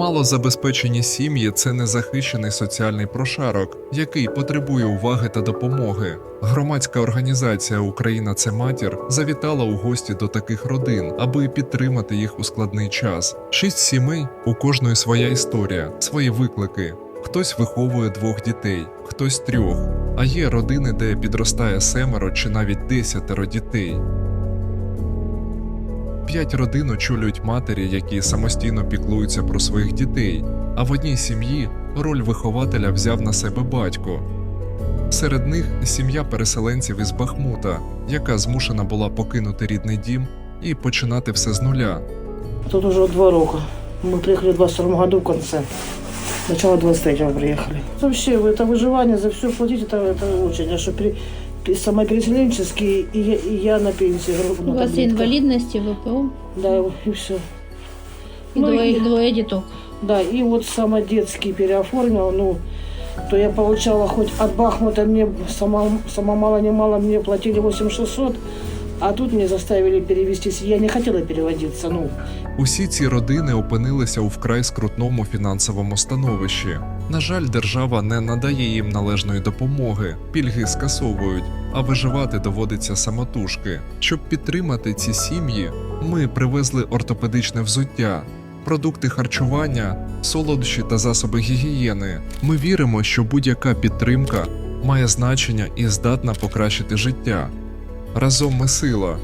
Малозабезпечені сім'ї це незахищений соціальний прошарок, який потребує уваги та допомоги. Громадська організація Україна це матір завітала у гості до таких родин, аби підтримати їх у складний час. Шість сімей у кожної своя історія, свої виклики. Хтось виховує двох дітей, хтось трьох. А є родини, де підростає семеро чи навіть десятеро дітей. П'ять родин очолюють матері, які самостійно піклуються про своїх дітей, а в одній сім'ї роль вихователя взяв на себе батько. Серед них сім'я переселенців із Бахмута, яка змушена була покинути рідний дім і починати все з нуля. Тут уже два роки. Ми приїхали в 22 году в конце. Начало 23-го приехали. Вообще, это выживание, за все платить, это, это очень. А что при, при- самопереселенческие, и я, и я на пенсии. У на вас таблетках. інвалідності, ВПО Да, и все. і Ну, двоє, і- двоє діток. Да, и вот самодетский переоформил, ну, то я получала хоть от Бахмута, мне сама, сама мало не мало, мне платили 8600, а тут мне заставили перевестись. Я не хотела переводиться, ну, Усі ці родини опинилися у вкрай скрутному фінансовому становищі. На жаль, держава не надає їм належної допомоги, пільги скасовують, а виживати доводиться самотужки. Щоб підтримати ці сім'ї, ми привезли ортопедичне взуття, продукти харчування, солодощі та засоби гігієни. Ми віримо, що будь-яка підтримка має значення і здатна покращити життя. Разом ми сила.